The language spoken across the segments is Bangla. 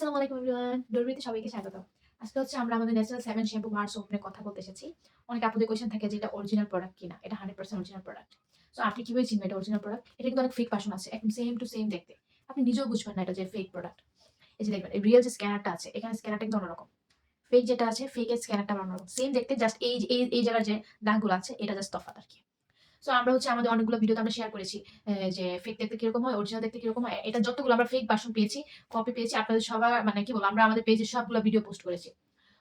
আসসালামু আলাইকুম এভরিওয়ান সবাইকে স্বাগত। আজকে হচ্ছে আমরা আমাদের ন্যাচারাল সেভেন শ্যাম্পু কথা বলতে এসেছি। অনেক আপুদের কোয়েশ্চেন থাকে যে এটা অরিজিনাল প্রোডাক্ট কিনা? এটা hundred percent original product so আপনি কীভাবে চিনবেন এটা অরিজিনাল প্রোডাক্ট এটা কিন্তু অনেক ফেক পার্সন আছে, একদম সেম টু সেম দেখতে। আপনি নিজেও বুঝবেন না এটা যে ফেক প্রোডাক্ট এই যে দেখবেন রিয়েল যে স্ক্যানারটা আছে, এখানে স্ক্যানারটা কিন্তু অন্যরকম। ফেক যেটা আছে ফেকের স্ক্যানারটা অন্যরকম। সেম দেখতে জাস্ট এই এই জায়গার যে দাগগুলো আছে, এটা জাস্ট তফাৎ আর কি। সো আমরা হচ্ছে আমাদের অনেকগুলো ভিডিওতে আমরা শেয়ার করেছি যে ফেক দেখতে কীরকম হয় অরিজিনাল দেখতে কীরকম হয়, এটা যতগুলো আমরা ফেক ভার্সন পেয়েছি কপি পেয়েছি, আপনাদের সবার মানে কি বলব, আমরা আমাদের পেজে সবগুলো ভিডিও পোস্ট করেছি।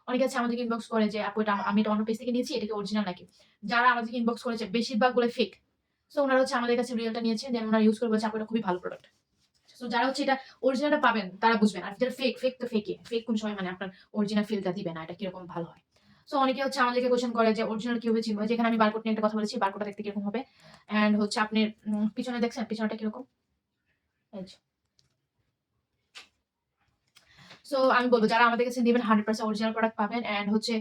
অনেকে আছে আমাদেরকে ইনবক্স করে যে, আপু, এটা আমি এটা অন্য পেজ থেকে নিয়েছি, এটা কি অরিজিনাল নাকি? যারা আমাদেরকে ইনবক্স করেছে বেশিরভাগগুলো ফেক সো ওনারা হচ্ছে আমাদের কাছে রিয়েলটা নিয়েছেন দেন ওনারা ইউজ করে বলছে, আপু, এটা খুবই ভালো প্রোডাক্ট সো যারা হচ্ছে এটা অরিজিনালটা পাবেন, তারা বুঝবেন, আর যেটা ফেক ফেক তো ফেকে ফেক কোন সময় মানে আপনার অরিজিনাল ফিলটা দিবে না, এটা কীরকম ভালো হয়। সো অনেকে হচ্ছে আমাদেরকে কোয়েশ্চেন করে যে অরিজিনাল কীভাবে চিনবো যেখানে আমি বারকোড নিয়ে একটা কথা বলেছি বারকোডটা দেখতে কীরকম হবে? অ্যান্ড হচ্ছে আপনি পিছনে দেখছেন পিছনটা কীরকম? সো আমি বলব, যারা আমাদের কাছে নেবেন হান্ড্রেড পার্সেন্ট অরিজিনাল প্রোডাক্ট পাবেন। অ্যান্ড হচ্ছে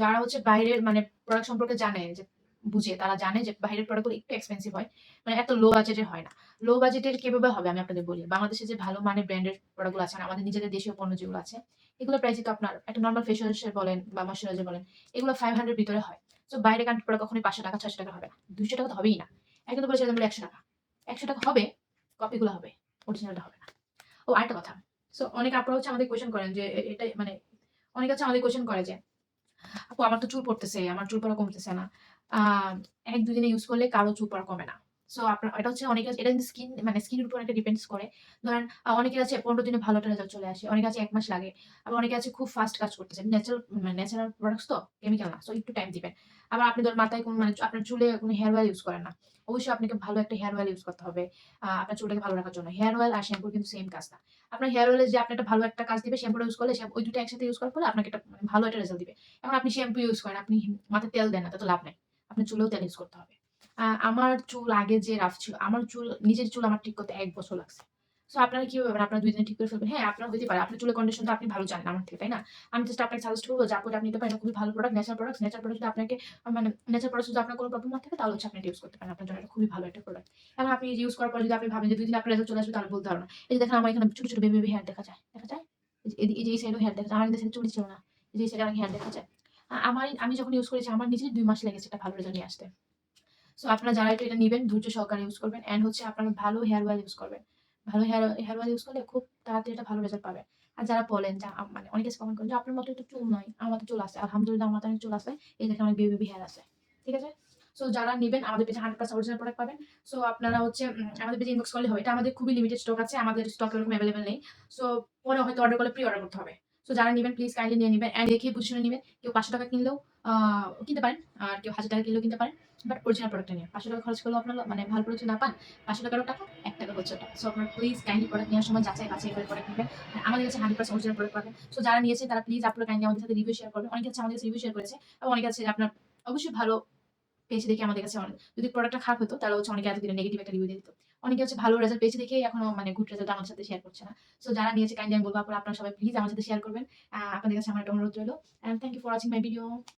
যারা হচ্ছে বাইরের মানে প্রোডাক্ট সম্পর্কে জানে যে বুঝে, তারা জানে যে বাইরের প্রোডাক্টগুলো একটু এক্সপেন্সিভ হয়। মানে এত লো বাজেটের হয় না। লো বাজেটের কীভাবে হবে আমি আপনাদের বলি। বাংলাদেশে যে ভালো মানের ব্র্যান্ডের প্রোডাক্টগুলো আছে আমাদের নিজেদের দেশীয় পণ্য যেগুলো আছে এগুলো প্রাইস তো আপনার একটা নর্মাল ফেস ওয়াশের বলেন বা ময়শ্চারাইজার বলেন, এগুলো ফাইভ হান্ড্রেড ভিতরে হয়। তো বাইরে কান্ট্রি প্রোডাক্ট কখনোই পাঁচশো টাকা, ছয়শো টাকা হবে না। দুইশো টাকা তো হবেই না। একদম বলেছে একশো টাকা। একশো টাকা হবে কপিগুলো হবে অরিজিনালটা হবে না। ও আরেকটা কথা। সো অনেক আপনারা হচ্ছে আমাদের কোয়েশ্চেন করেন যে এটা মানে অনেক হচ্ছে আমাদের কোয়েশ্চেন করে যে আপু, আমার তো চুল পড়তেছে, আমার চুল পড়া কমতেছে না। এক দুদিনে ইউজ করলে কারও চুল পড়া কমে না। সো আপনার, এটা হচ্ছে অনেকে এটা স্কিন মানে স্কিনের উপর ডিপেন্ডস করে। ধরেন অনেকের আছে পনেরো দিনে ভালো একটা রেজাল্ট চলে আসে, অনেকে আছে এক মাস লাগে, আবার অনেকে আছে খুব ফাস্ট কাজ করতেছে ন্যাচারাল ন্যাচারাল প্রোডাক্টস তো কেমিক্যাল না সো একটু টাইম দিবেন। আবার আপনি ধর মাথায় মানে আপনার চুলে কোনো হেয়ার অয়েল ইউজ করেন না, অবশ্যই আপনাকে ভালো একটা হেয়ার অয়েল ইউজ করতে হবে। আপনার চুলটাকে ভালো রাখার জন্য। হেয়ার অয়েল আর শ্যাম্পুর কিন্তু সেম কাজ না। আপনার হেয়ার অয়েলে যে আপনি একটা ভালো একটা কাজ দিবে শ্যাম্পুটা ইউজ করলে ওই দুটো একসাথে ইউজ করার ফলে আপনাকে একটা মানে ভালো একটা রেজাল্ট দিবে। এখন আপনি শ্যাম্পু ইউজ করেন, আপনি মাথায় তেল দেন না, তাতে লাভ নেই। আপনার চুলেও তেল ইউজ করতে হবে। আমার চুল আগে যে রাফ ছিল, আমার চুল, নিজের চুল আমার ঠিক করতে এক বছর লাগছে। সো আপনারা কি ভাবেন আপনারা দুই ঠিক করে ফেলবেন? হ্যাঁ আপনার হতে পারে। আপনার চুলের কন্ডিশনটা আপনি ভালো জানেন আমার থেকে, তাই না? আমি জাস্ট আপনাকে সাজেস্ট করব যে আপনি আপনি নিতে পারেন। খুবই ভালো product natural product natural product যদি আপনাকে মানে ন্যাচারাল প্রোডাক্ট যদি আপনার কোনো প্রবলেম না থাকে, তাহলে হচ্ছে আপনি ইউজ করতে পারেন। আপনার জন্য খুবই ভালো একটা প্রোডাক্ট এবং আপনি ইউজ করার পর যদি আপনি ভাবেন যে, দুই দিন আপনার রেজাল্ট চলে আসবে, তাহলে বলতে পারবেন এই যে দেখেন, আমার এখানে ছোট ছোট, বেবি বেবি হেয়ার দেখা যায়। দেখা যায়? এই যে- এই সাইডেও হেয়ার দেখা যায়। আমার কিন্তু চুল ছিল না। এই যে, এই সাইডে অনেক হেয়ার দেখা যায়। আমার, আমি যখন ইউজ করেছি, আমার নিজের দুই মাস লেগেছে এটা ভালো রেজাল্ট নিয়ে আসতে। সো আপনারা যারা একটু এটা নেবেন, ধৈর্য সহকারে ইউজ করবেন অ্যান্ড হচ্ছে আপনারা ভালো হেয়ার অয়েল ইউজ করবেন। ভালো হেয়ার হেয়ার অয়েল ইউজ করলে খুব তাড়াতাড়ি একটা ভালো রেজাল্ট পাবেন। আর যারা বলেন যে মানে অনেকে কমেন্ট করেন যে, আপনার মতো একটু চুল নয়, আমার তো চুল আছে। আলহামদুলিল্লাহ, আমার তো অনেক চুল আছে। এই দেখেন অনেক বেবি হেয়ার আছে। ঠিক আছে? সো যারা নেবেন, আমাদের পেজে হান্ড্রেড পার্সেন্ট অরিজিনাল প্রোডাক্ট পাবেন। সো আপনারা হচ্ছে আমাদের পেজে ইনবক্স করলে হবে। এটা আমাদের খুবই লিমিটেড স্টক আছে, আমাদের স্টক এরকম অ্যাভেলেবেল নেই। সো পরে হয়তো অর্ডার করলে প্রি অর্ডার করতে হবে। সো যারা নেবেন প্লিজ কাইন্ডলি নিয়ে নেবেন অ্যান্ড দেখে বুঝে নেবেন। কেউ পাঁচশো টাকা কিনলেও কিনতে পারেন আর কেউ হাজার টাকা কিনলেও কিনতে পারেন। বাট অরিজিনাল প্রোডাক্টটা নিয়ে। পাঁচশো টাকা খরচ করলেও আপনার মানে ভালো প্রোডাক্ট না পান, পাঁচশো টাকারও টাকা, এক টাকা হচ্ছে ওটা সো আপনার প্লিজ কাইন্ডলি প্রোডাক্ট নেওয়ার সময় যাচাই বাছাই করে প্রোডাক্ট নেবেন। আমাদের কাছে হান্ড্রেড পার্সেন্ট অরিজিনাল প্রোডাক্ট পাবেন। সো যারা নিয়েছে, তারা প্লিজ আপনারা কাইন্ডলি আমাদের সাথে রিভিউ শেয়ার করবেন অনেকে আছে আমাদের কাছে রিভিউ শেয়ার করেছে। এবং অনেকে আছে, আপনার অবশ্যই ভালো পেয়েছে দেখে আমাদের কাছে অনেক, যদি প্রোডাক্টটা খারাপ হতো তাহলে হচ্ছে অনেকে এতদিনে নেগেটিভ একটা রিভিউ দিত। অনেকে হচ্ছে ভালো রেজাল্ট পেয়েছে দেখে এখনও মানে গুড রেজাল্ট আমার সাথে শেয়ার করছে না। সো যারা নিয়েছে কাইন্ডলি আমি বলব আপনারা সবাই প্লিজ আমার সাথে শেয়ার করবেন। আপনাদের কাছে আমার একটা অনুরোধ রইল। And thank you for watching my video